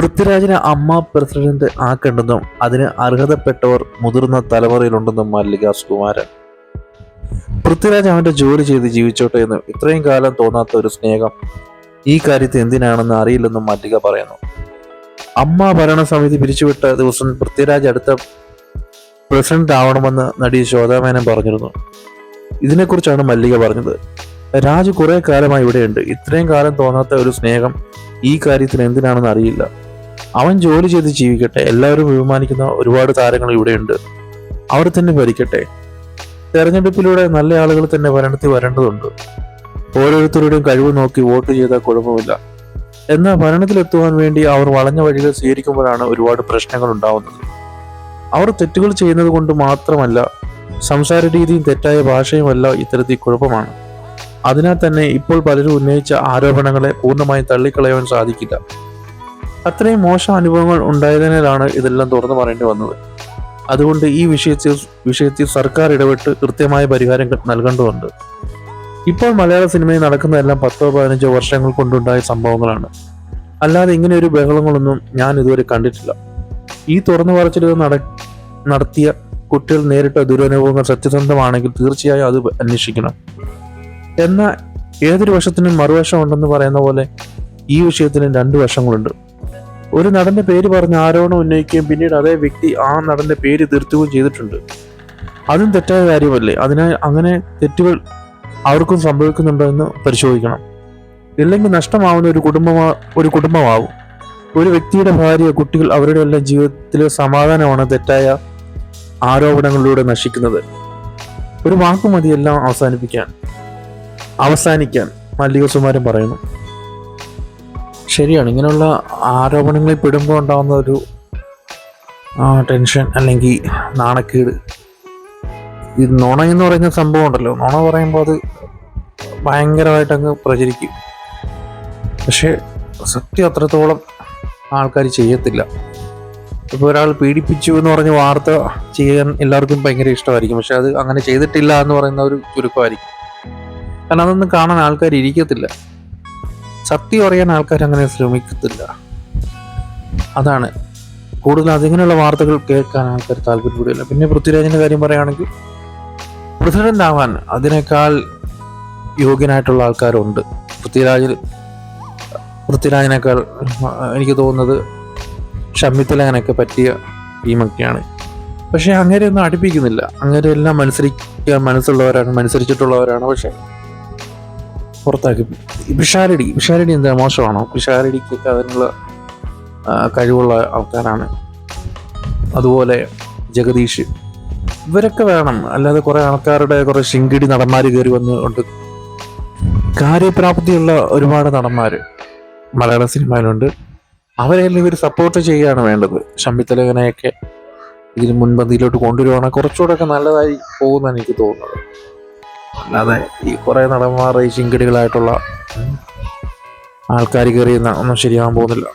പൃഥ്വിരാജിനെ അമ്മ പ്രസിഡന്റ് ആക്കേണ്ടെന്നും അതിന് അർഹതപ്പെട്ടവർ മുതിർന്ന തലമുറയിലുണ്ടെന്നും മല്ലിക സുകുമാരൻ. പൃഥ്വിരാജ് അവന്റെ ജോലി ചെയ്ത് ജീവിച്ചോട്ടെ എന്നും ഇത്രയും കാലം തോന്നാത്ത ഒരു സ്നേഹം ഈ കാര്യത്തിൽ എന്തിനാണെന്ന് അറിയില്ലെന്നും മല്ലിക പറയുന്നു. അമ്മ ഭരണസമിതി പിരിച്ചുവിട്ട ദിവസം പൃഥ്വിരാജ് അടുത്ത പ്രസിഡന്റ് ആവണമെന്ന് നടി ശോധാമേനം പറഞ്ഞിരുന്നു. ഇതിനെക്കുറിച്ചാണ് മല്ലിക പറഞ്ഞത്. രാജു കുറെ കാലമായി ഇവിടെയുണ്ട്. ഇത്രയും കാലം തോന്നാത്ത ഒരു സ്നേഹം ഈ കാര്യത്തിന് എന്തിനാണെന്ന് അറിയില്ല. അവൻ ജോലി ചെയ്ത് ജീവിക്കട്ടെ. എല്ലാവരും ബഹുമാനിക്കുന്ന ഒരുപാട് താരങ്ങൾ ഇവിടെയുണ്ട്. അവർ തന്നെ ഭരിക്കട്ടെ. തെരഞ്ഞെടുപ്പിലൂടെ നല്ല ആളുകൾ തന്നെ ഭരണത്തിൽ വരേണ്ടതുണ്ട്. ഓരോരുത്തരുടെയും കഴിവ് നോക്കി വോട്ട് ചെയ്താൽ കുഴപ്പമില്ല. എന്നാൽ ഭരണത്തിലെത്തുവാൻ വേണ്ടി അവർ വളഞ്ഞ വഴികൾ സ്വീകരിക്കുമ്പോഴാണ് ഒരുപാട് പ്രശ്നങ്ങൾ ഉണ്ടാവുന്നത്. അവർ തെറ്റുകൾ ചെയ്യുന്നത് കൊണ്ട് മാത്രമല്ല സംസാര രീതിയും തെറ്റായ ഭാഷയുമല്ല ഇത്തരത്തിൽ കുഴപ്പമാണ്. അതിനാൽ തന്നെ ഇപ്പോൾ പലരും ഉന്നയിച്ച ആരോപണങ്ങളെ പൂർണമായും തള്ളിക്കളയാൻ സാധിക്കില്ല. അത്രയും മോശം അനുഭവങ്ങൾ ഉണ്ടായതിനാലാണ് ഇതെല്ലാം തുറന്നു പറയേണ്ടി വന്നത്. അതുകൊണ്ട് ഈ വിഷയത്തിൽ വിഷയത്തിൽ സർക്കാർ ഇടപെട്ട് കൃത്യമായ പരിഹാരം നൽകേണ്ടതുണ്ട്. ഇപ്പോൾ മലയാള സിനിമയിൽ നടക്കുന്നതെല്ലാം പത്തോ പതിനഞ്ചോ വർഷങ്ങൾ കൊണ്ടുണ്ടായ സംഭവങ്ങളാണ്. അല്ലാതെ ഇങ്ങനെ ഒരു ബഹളങ്ങളൊന്നും ഞാൻ ഇതുവരെ കണ്ടിട്ടില്ല. ഈ തുറന്നു പറച്ചിലുകൾ നട നടത്തിയ കുട്ടികൾ നേരിട്ട ദുരനുഭവങ്ങൾ സത്യസന്ധമാണെങ്കിൽ തീർച്ചയായും അത് അന്വേഷിക്കണം. എന്നാൽ ഏതൊരു വശത്തിനും മറുവശം ഉണ്ടെന്ന് പറയുന്ന പോലെ ഈ വിഷയത്തിന് രണ്ട് വശങ്ങളുണ്ട്. ഒരു നടന്റെ പേര് പറഞ്ഞ് ആരോപണം ഉന്നയിക്കുകയും പിന്നീട് അതേ വ്യക്തി ആ നടന്റെ പേര് തിരുത്തുകയും ചെയ്തിട്ടുണ്ട്. അതും തെറ്റായ കാര്യമല്ലേ? അതിനാൽ അങ്ങനെ തെറ്റുകൾ അവർക്കും സംഭവിക്കുന്നുണ്ടോ എന്ന് പരിശോധിക്കണം. ഇല്ലെങ്കിൽ നഷ്ടമാവുന്ന ഒരു കുടുംബമാ ഒരു കുടുംബമാവും. ഒരു വ്യക്തിയുടെ ഭാര്യ കുട്ടികൾ അവരുടെ എല്ലാം ജീവിതത്തിലെ സമാധാനമാണ് തെറ്റായ ആരോപണങ്ങളിലൂടെ നശിക്കുന്നത്. ഒരു വാക്കുമതി എല്ലാം അവസാനിപ്പിക്കാൻ അവസാനിക്കാൻ മല്ലിക സുമാരൻ പറയുന്നു. ശരിയാണ്. ഇങ്ങനെയുള്ള ആരോപണങ്ങളിൽ പെടുമ്പോൾ ഉണ്ടാകുന്ന ഒരു ടെൻഷൻ അല്ലെങ്കിൽ നാണക്കേട്. ഈ നുണ എന്ന് പറയുന്ന സംഭവം ഉണ്ടല്ലോ. നുണ പറയുമ്പോൾ അത് ഭയങ്കരമായിട്ട് അങ്ങ് പ്രചരിക്കും. പക്ഷേ സത്യം അത്രത്തോളം ആൾക്കാർ ചെയ്യത്തില്ല. ഇപ്പോൾ ഒരാൾ പീഡിപ്പിച്ചു എന്ന് പറഞ്ഞ് വാർത്ത ചെയ്യാൻ എല്ലാവർക്കും ഭയങ്കര ഇഷ്ടമായിരിക്കും. പക്ഷെ അത് അങ്ങനെ ചെയ്തിട്ടില്ല എന്ന് പറയുന്ന ഒരു ചുരുക്കമായിരിക്കും. കാരണം അതൊന്നും കാണാൻ ആൾക്കാർ ഇരിക്കത്തില്ല. സത്യം അറിയാൻ ആൾക്കാർ അങ്ങനെ ശ്രമിക്കത്തില്ല. അതാണ്. കൂടുതൽ അതിങ്ങനെയുള്ള വാർത്തകൾ കേൾക്കാൻ ആൾക്കാർ താല്പര്യപ്പെടില്ല പിന്നെ പൃഥ്വിരാജിന്റെ കാര്യം പറയുകയാണെങ്കിൽ പ്രസിഡന്റ് ആവാൻ അതിനേക്കാൾ യോഗ്യനായിട്ടുള്ള ആൾക്കാരുണ്ട്. പൃഥ്വിരാജിൽ പൃഥ്വിരാജിനേക്കാൾ എനിക്ക് തോന്നുന്നത് ഷമ്മിത്തിലങ്ങനൊക്കെ പറ്റിയ ടീമൊക്കെയാണ്. പക്ഷേ അങ്ങനെയൊന്നും അടുപ്പിക്കുന്നില്ല. അങ്ങനെയെല്ലാം മത്സരിക്കാൻ മനസ്സുള്ളവരാണ് മത്സരിച്ചിട്ടുള്ളവരാണ്. പക്ഷെ പുറത്താക്കി. വിഷാരടി വിഷാരടി എന്താ മോശമാണോ? വിഷാരടിക്കൊക്കെ അതിനുള്ള കഴിവുള്ള ആൾക്കാരാണ്. അതുപോലെ ജഗദീഷ്. ഇവരൊക്കെ വേണം. അല്ലാതെ കുറേ ആൾക്കാരുടെ കുറേ ശിങ്കിടി നടന്മാർ കയറി വന്നുകൊണ്ട് കാര്യപ്രാപ്തിയുള്ള ഒരുപാട് നടന്മാർ മലയാള സിനിമയിലുണ്ട്. അവരെല്ലാം ഇവർ സപ്പോർട്ട് ചെയ്യുകയാണ് വേണ്ടത്. ശമ്പിത്തലകനെയൊക്കെ ഇതിന് മുൻപന്തിയിലോട്ട് കൊണ്ടുവരുവാണെങ്കിൽ കുറച്ചുകൂടെ ഒക്കെ നല്ലതായി പോകുമെന്നാണ് എനിക്ക് തോന്നുന്നത്. അല്ലാതെ ഈ കുറേ നടന്മാർ ഈ ശിങ്കിടികളായിട്ടുള്ള ആൾക്കാർ കയറി ഒന്നും ശരിയാകാൻ പോകുന്നില്ല.